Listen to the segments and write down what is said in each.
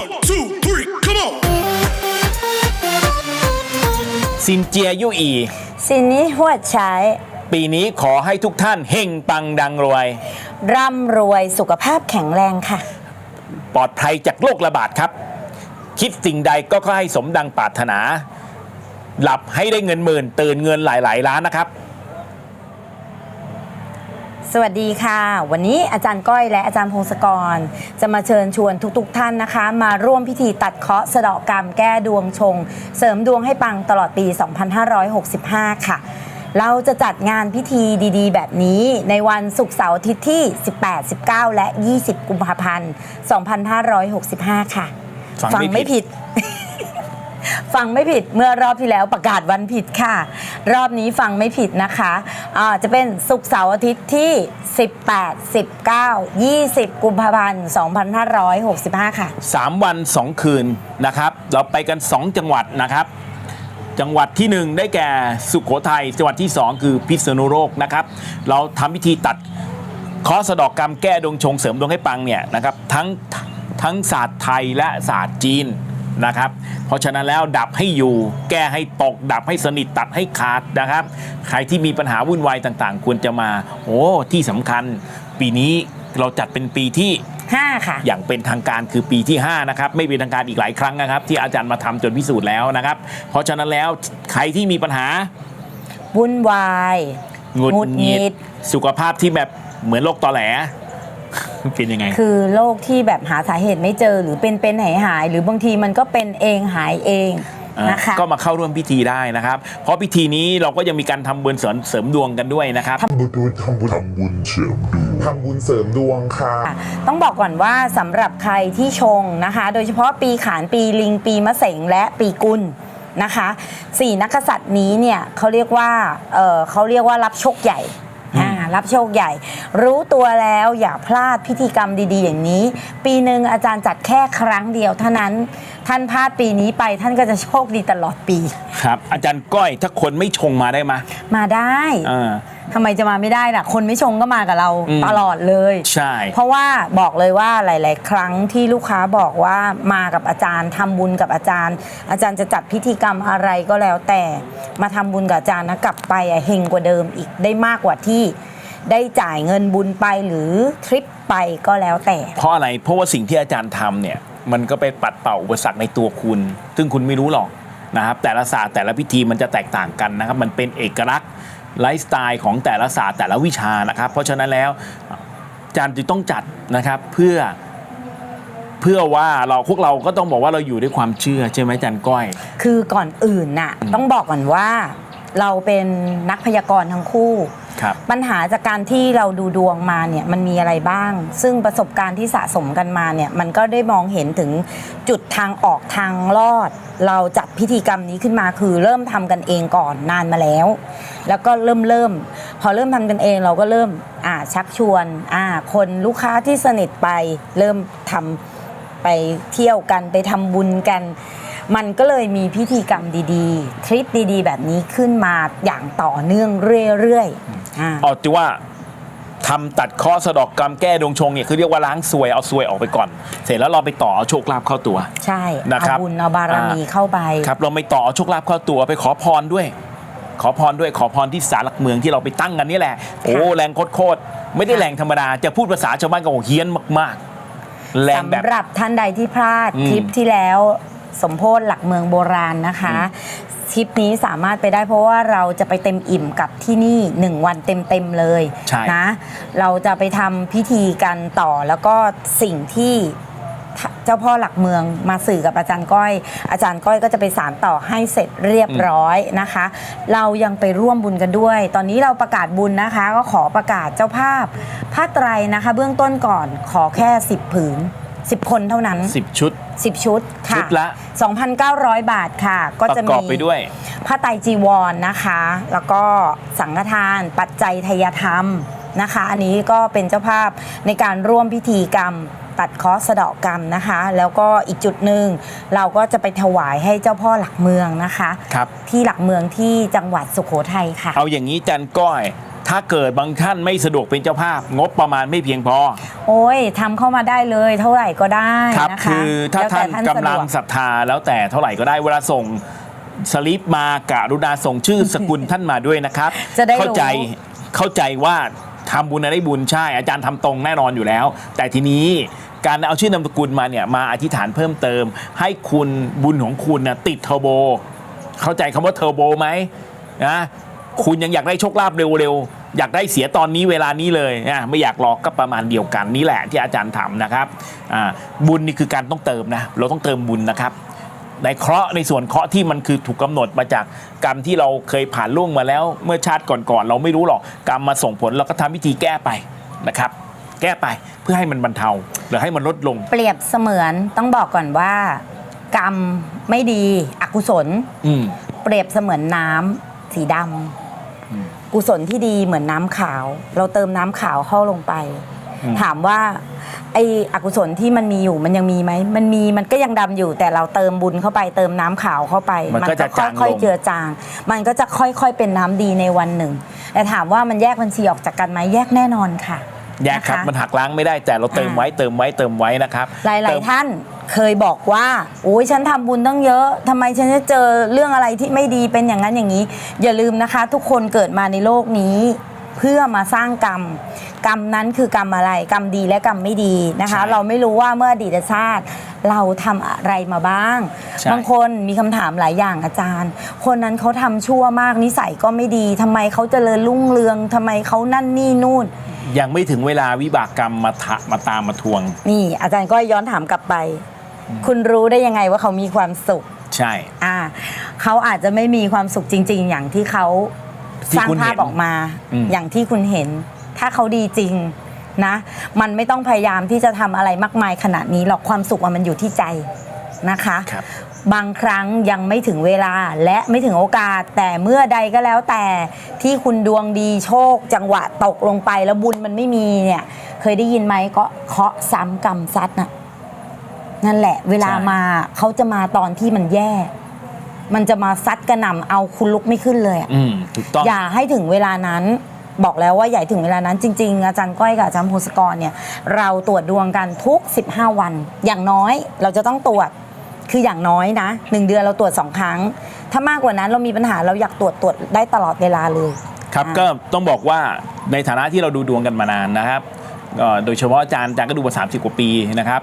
One, two, three, come on. ซินเจียยุอี สินนี้หัวใช้ปีนี้ขอให้ทุกท่านเฮงปังดังรวย ร่ำรวยสุขภาพแข็งแรงค่ะ ปลอดภัยจากโรคระบาดครับ คิดสิ่งใดก็ขอให้สมดังปรารถนา หลับให้ได้เงินหมื่น ตื่นเงินหลาย ๆ ล้านนะครับ สวัสดีค่ะ วันนี้อาจารย์ก้อยและอาจารย์พงศกร จะมาเชิญชวนทุกๆทท่านนะคะ มาร่วมพิธีตัดเคราะห์สะเดาะกรรมแก้ดวงชง เสริมดวงให้ปังตลอดปี 2565 ค่ะ เราจะจัดงานพิธีดีๆ แบบนี้ในวันศุกร์เสาร์อาทิตย์ที่ 18 19 และ 20 กุมภาพันธ์ 2565 ค่ะ ฟังไม่ผิด ฟังไม่ผิดเมื่อรอบที่แล้วประกาศวันผิดค่ะ รอบนี้ฟังไม่ผิดนะคะอ่าจะเป็นศุกร์เสาร์อาทิตย์ที่ 18 19 20 กุมภาพันธ์ 2565 ค่ะ 3 วัน 2 คืนนะครับ เราไปกัน 2 จังหวัดนะครับ จังหวัดที่ 1 ได้แก่สุขโขทัยจังหวัดที่ 2 คือพิษณุโลกนะครับ เราทำพิธีตัดเคอสะดอกกรรมแก้ดวงชงเสริมดวงให้ปังเนี่ยนะครับทั้งทั้งศาสตร์ไทยและศาสตร์จีน นะครับ เพราะฉะนั้นแล้วดับให้อยู่ แก้ให้ตก ดับให้สนิทตัดให้ขาดนะครับ ใครที่มีปัญหาวุ่นวายต่างๆ ควรจะมา โอ้ที่สำคัญ ปีนี้เราจัดเป็นปีที่5 ค่ะ อย่างเป็นทางการคือปีที่ 5 นะครับ ไม่เป็นทางการอีกหลายครั้งนะครับ ที่อาจารย์มาทำจนพิสูจน์แล้วนะครับ เพราะฉะนั้นแล้วใครที่มีปัญหาวุ่นวายหงุดหงุดหหงิงิดดสุขภาพที่แบบเหมือนโรคตอแหล เป็นยังไง คือโรคที่แบบหาสาเหตุไม่เจอหรือเป็นเป็นหายหายๆหรือบางทีมันก็เป็นเองหายเองอ่านะคะก็มาเข้าร่วมพิธีได้นะครับ เพราะพิธีนี้เราก็ยังมีการทำบุญเสริมเสริมดวงกันด้วยนะครับทำบุญทำบุญทำบุญเสริมดวงทำบุญเสริมดวงค่ะ ต้องบอกก่อนว่าสำหรับใครที่ชงนะคะ โดยเฉพาะปีขานปีลิง ปีมะเสงและปีกุลนะคะสี่นักกษัตริย์นี้เนี่ยเขาเรียกว่าเออเขาเรียกว่ารับโชคใหญ่อ่า รับโชคใหญ่ รู้ตัวแล้วอย่าพลาดพิธีกรรมดี ๆ อย่างนี้ ปีหนึ่งอาจารย์จัดแค่ครั้งเดียวเท่านั้น ท่านพลาดปีนี้ไปท่านก็จะโชคดีตลอดปี ครับ อาจารย์ก้อยถ้าคนไม่ชงมาได้ไหมมาได้อ่า ทำไมจะมาไม่ได้ล่ะ คนไม่ชงก็มากับเราอืม ตลอดเลย ใช่ เพราะว่าบอกเลยว่าหลาย ๆ ครั้งที่ลูกค้าบอกว่ามากับอาจารย์ทำบุญกับอาจารย์ อาจารย์จะจัดพิธีกรรมอะไรก็แล้วแต่มาทำบุญกับอาจารย์นะกลับไปอะเฮงกว่าเดิมอีกได้มากกว่าที่ ได้จ่ายเงินบุญไปหรือทริปไปก็แล้วแต่ เพราะอะไรเพราะว่าสิ่งที่อาจารย์ทำเนี่ยมันก็ไปปัดเป่าอุปสรรคในตัวคุณ ซึ่งคุณไม่รู้หรอกนะครับแต่ละศาสตร์แต่ละพิธีมันจะแตกต่างกันนะครับ มันเป็นเอกลักษณ์ไลฟ์สไตล์ของแต่ละศาสตร์แต่ละวิชานะครับ เพราะฉะนั้นแล้วอาจารย์จึงต้องจัดนะครับเพื่อเพื่อว่าเราพวกเราก็ต้องบอกว่าเราอยู่ด้วยความเชื่อใช่ไหมอาจารย์ก้อย คือก่อนอื่นน่ะต้องบอกก่อนว่าเราเป็นนักพยากรณ์ทั้งคู่ ครับปัญหาจากการที่เราดูดวงมาเนี่ยมันมีอะไรบ้าง ซึ่งประสบการณ์ที่สะสมกันมาเนี่ยมันก็ได้มองเห็นถึงจุดทางออกทางรอด เราจัดพิธีกรรมนี้ขึ้นมาคือเริ่มทำกันเองก่อนนานมาแล้ว แล้วก็เริ่มเริ่มพอเริ่มทำกันเองเราก็เริ่มอ่าชักชวนอ่าคนลูกค้าที่สนิทไปเริ่มทำไปเที่ยวกันไปทำบุญกัน มันก็เลยมีพิธีกรรมดีๆ ทริปดีๆ แบบนี้ขึ้นมาอย่างต่อเนื่องเรื่อยๆอ่าเอาที่ว่าทำตัดข้อสะเดอกกรรมแก้ดวงชงเนี่ยคือเรียกว่าล้างซวยเอาซวยออกไปก่อน เสร็จแล้วเราไปต่อเอาโชคลาภเข้าตัว ใช่นะครับเอาบุญเอาบารมีอ่าเข้าไปครับ เราไม่ต่อเอาโชคลาภเข้าตัวไปขอพรด้วย ขอพรด้วยขอพรที่ศาลหลักเมืองที่เราไปตั้งกันนี่แหละ โอ้แรงโคตรๆไม่ได้แรงธรรมดาจะพูดภาษาชาวบ้านก็โอ้เฮี้ยนมาก ๆ แรงแบบสำหรับท่านใดที่พลาดอืมทริปที่แล้ว สมโพธหลักเมืองโบราณนะคะทริปนี้สามารถไปได้เพราะว่าเราจะไปเต็มอิ่มกับที่นี่หนึ่งวันเต็มๆเลยใช่นะ เราจะไปทำพิธีกันต่อแล้วก็สิ่งที่เจ้าพ่อหลักเมืองมาสื่อกับอาจารย์ก้อย อาจารย์ก้อยก็จะไปสารต่อให้เสร็จเรียบร้อยนะคะ เรายังไปร่วมบุญกันด้วย ตอนนี้เราประกาศบุญนะคะ ก็ขอประกาศเจ้าภาพผ้าไตรนะคะ เบื้องต้นก่อนขอแค่ 10 ผืน 10 คนเท่านั้น 10 ชุด 10 ชุดค่ะชุดละ 2,900 บาทค่ะ ก็ประจะกมีอบไปด้วยผ้าไตรจีวรนนะคะ แล้วก็สังฆทานปัจจัยทยธรรมนะคะ อันนี้ก็เป็นเจ้าภาพในการร่วมพิธีกรรมตัดเคอสะเดาะกรรมนะคะ แล้วก็อีกจุดหนึ่งเราก็จะไปถวายให้เจ้าพ่อหลักเมืองนะคะครับที่หลักเมืองที่จังหวัดสุโขทัยค่ะ เอาอย่างนี้อาจารย์ก้อย ถถ้าเกิดบางท่านไม่สะดวกเป็นเจ้าภาพ งบประมาณไม่เพียงพอ โอ้ยทำเข้ามาได้เลยเท่าไหร่ก็ได้ครับนะคะคือถ้าแล้วท่าแต่นกำลังสะดวศรัทธาแล้วแต่เท่าไหร่ก็ได้เวลาส่งสลิปมากรุณาส่งชื่อสกุลท่านมาด้วยนะครับ จะได้รู้ เข้าใจเข้าใจว่าทำบุญนะได้บุญใช่ อาจารย์ทำตรงแน่นอนอยู่แล้ว แต่ทีนี้การเอาชื่อนามสกุลมาเนี่ยมาอธิษฐานเพิ่มเติม ให้คุณบุญของคุณนะติดเทอร์โบ เข้าใจคำว่าเทอร์โบไหมนะคุณยังอยากได้โชคลาภเร็วๆ อยากได้เสียตอนนี้เวลานี้เลยนะไม่อยากรอก็ประมาณเดียวกันนี่แหละที่อาจารย์ทำนะครับอ่าบุญนี่คือการต้องเติมนะเราต้องเติมบุญนะครับ ในเคราะห์ในส่วนเคราะห์ที่มันคือถูกกำหนดมาจากกรรมที่เราเคยผ่านล่วงมาแล้ว เมื่อชาติก่อนๆเราไม่รู้หรอกกรรมมาส่งผลเราก็ทำวิธีแก้ไปนะครับแก้ไปเพื่อให้มันบรรเทาหรือให้มันลดลง เปรียบเสมือนต้องบอกก่อนว่า กรรมไม่ดีอกุศลอืมเปรียบเสมือนน้ำสีดำ กุศลที่ดีเหมือนน้ำขาว เราเติมน้ำขาวเข้าลงไปอืมถามว่าไอ้อกุศลที่มันมีอยู่มันยังมีไหมมันมีมันก็ยังดำอยู่ แต่เราเติมบุญเข้าไปเติมน้ำขาวเข้าไป มันก็จะจางลงค่อยๆเจือจาง มันก็จะค่อยๆเป็นน้ำดีในวันหนึ่ง แต่ถามว่ามันแยกบัญชีออกจากกันไหมแยกแน่นอนค่ะ แยกครับนะคะมันหักล้างไม่ได้แต่เราเติมไว้เติมไว้เติมไว้นะครับ หลายเติมๆท่าน เคยบอกว่าโอ้ยฉันทำบุญตั้งเยอะทำไมฉันจะเจอเรื่องอะไรที่ไม่ดีเป็นอย่างนั้นอย่างนี้ อย่าลืมนะคะ ทุกคนเกิดมาในโลกนี้ เพื่อมาสร้างกรรม กรรมนั้นคือกรรมอะไร กรรมดีและกรรมไม่ดีนะคะใช่เราไม่รู้ว่าเมื่ออดีตชาติเราทำอะไรมาบ้างใช่บางคนมีคำถามหลายอย่างอาจารย์ คนนั้นเขาทำชั่วมากนิสัยก็ไม่ดีทำไมเขาเจริญรุ่งเรืองทำไมเขานั่นนี่นู่นยังไม่ถึงเวลาวิบากกรรมมาทะมาตามมาทวง นี่อาจารย์ก็ย้อนถามกลับไป คุณรู้ได้ยังไงว่าเขามีความสุข ใช่ อ่า เขาอาจจะไม่มีความสุขจริง ๆ อย่างที่เขาที่สร้างคุณภาพเห็นออกมา อืม อย่างที่คุณเห็น ถ้าเขาดีจริงนะ มันไม่ต้องพยายามที่จะทำอะไรมากมายขนาดนี้หรอกความสุขอะมันอยู่ที่ใจนะคะ ครับ บางครั้งยังไม่ถึงเวลาและไม่ถึงโอกาส แต่เมื่อใดก็แล้วแต่ที่คุณดวงดีโชค จังหวะตกลงไปแล้วบุญมันไม่มีเนี่ย เคยได้ยินไหมก็เคาะซ้ำกรรมซัดน่ะ นั่นแหละ เวลาใช่มาเขาจะมาตอนที่มันแย่ มันจะมาซัดกระหน่ำเอาคุณลุกไม่ขึ้นเลยอะอืมถูกต้อง อย่าให้ถึงเวลานั้นบอกแล้วว่าอย่าใหญ่ถึงเวลานั้นจริง ๆ อาจารย์ก้อยกับอาจารย์พงศกรเนี่ย เราตรวจดวงกันทุก 15 วัน อย่างน้อยเราจะต้องตรวจคืออย่างน้อยนะหนึ่งเดือนเราตรวจสองครั้ง ถ้ามากกว่านั้นเรามีปัญหาเราอยากตรวจตรวจได้ตลอดเวลาเลยครับอ่าก็ต้องบอกว่าในฐานะที่เราดูดวงกันมานานนะครับก็โดยเฉพาะอาจารย์อาจารย์ก็ดูมา30 กว่าปีนะครับ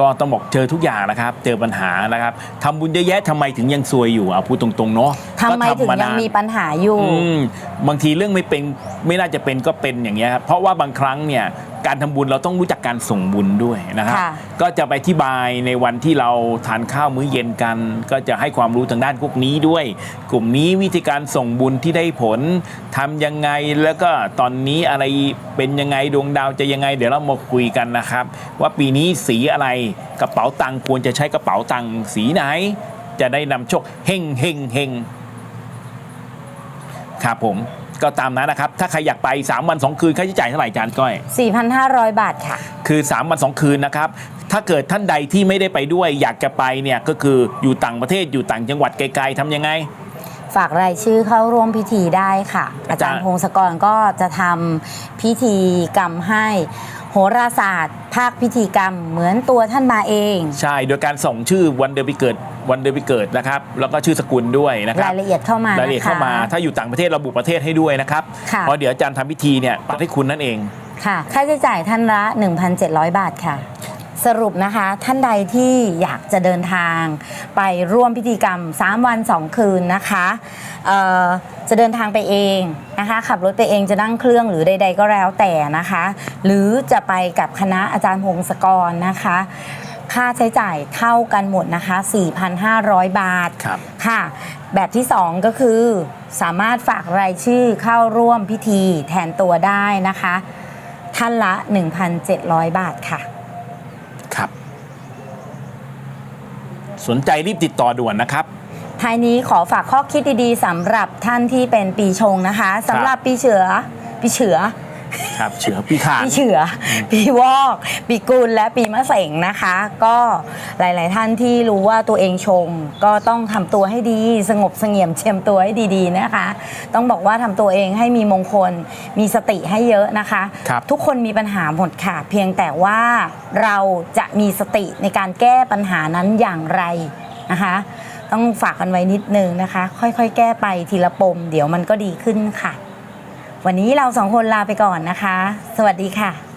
ก็ต้องบอกเจอทุกอย่างนะครับเจอปัญหานะครับทำบุญเยอะแยะทำไมถึงยังซวยอยู่อะพูดตรงๆเนาะทำไมก็ถึงมายังนานมีปัญหาอยู่ อืมบางทีเรื่องไม่เป็นไม่น่าจะเป็นก็เป็นอย่างเงี้ยครับเพราะว่าบางครั้งเนี่ย การทำบุญเราต้องรู้จักการส่งบุญด้วยนะครับค่ะก็จะไปอธิบายในวันที่เราทานข้าวมื้อเย็นกัน ก็จะให้ความรู้ทางด้านพวกนี้ด้วย กลุ่มนี้วิธีการส่งบุญที่ได้ผลทำยังไงแล้วก็ตอนนี้อะไรเป็นยังไงดวงดาวจะยังไง เดี๋ยวเรามาคุยกันนะครับ ว่าปีนี้สีอะไรกระเป๋าตังค์ควรจะใช้กระเป๋าตังค์สีไหน จะได้นำโชคเฮงเฮงเฮงครับผม ก็ตามนั้นนะครับ ถ้าใครอยากไป 3 วัน 2 คืน ค่าใช้จ่ายเท่าไหร่จานก้อย 4,500 บาทค่ะ คือ 3 วัน 2 คืนนะครับ ถ้าเกิดท่านใดที่ไม่ได้ไปด้วย อยากจะไปเนี่ยก็คืออยู่ต่างประเทศอยู่ต่างจังหวัดไกลๆทำยังไง ฝากรายชื่อเข้าร่วมพิธีได้ค่ะ อาจารย์อาจารย์พงศกรก็จะทำพิธีกรรมให้ โหราศาสตร์ ภาคพิธีกรรม เหมือนตัวท่านมาเอง ใช่โดยการส่งชื่อวันเดือนปีเกิดวันเดือนปีเกิดนะครับแล้วก็ชื่อสกุลด้วยนะครับรายละเอียดเข้ามารายละเอียดเข้ามานะคะถ้าอยู่ต่างประเทศระบุประเทศให้ด้วยนะครับค่ะเพราะเดี๋ยวอาจารย์ทำพิธีเนี่ยปัดให้คุณนั่นเองค่ะค่าใช้จ่ายท่านละ 1,700 บาทค่ะ สรุปนะคะท่านใดที่อยากจะเดินทาง ไปร่วมพิธีกรรม 3 วัน 2 คืนนะคะเอ่อจะเดินทางไปเองนะคะ ขับรถไปเองจะนั่งเครื่องหรือใด ๆ ก็แล้วแต่นะคะ หรือจะไปกับคณะอาจารย์พงศกรนะคะ ค่าใช้จ่ายเท่ากันหมดนะคะ 4,500 บาทครับค่ะ แบบที่ 2 ก็คือสามารถฝากรายชื่อเข้าร่วมพิธีแทนตัวได้นะคะ ท่านละ 1,700 บาทค่ะ ครับ สนใจรีบติดต่อด่วนนะครับท้ายนี้ขอฝากข้อคิดดีๆสำหรับท่านที่เป็นปีชงนะคะสำหรับปีเฉือปีเฉือ ครับเฉือปีขานปีเฉือปีวอก ปีกุลและปีมะเสงนะคะ ก็หลาย ๆ ท่านที่รู้ว่าตัวเองชง ก็ต้องทำตัวให้ดี สงบเสงี่ยมเชียมตัวให้ดีๆนะคะ ต้องบอกว่าทำตัวเองให้มีมงคล มีสติให้เยอะนะคะ ครับ ทุกคนมีปัญหาหมดค่ะ เพียงแต่ว่าเราจะมีสติในการแก้ปัญหานั้นอย่างไรนะคะ ต้องฝากกันไว้นิดนึงนะคะ ค่อย ๆ แก้ไปทีละปม เดี๋ยวมันก็ดีขึ้นค่ะ วันนี้เราสองคนลาไปก่อนนะคะ สวัสดีค่ะ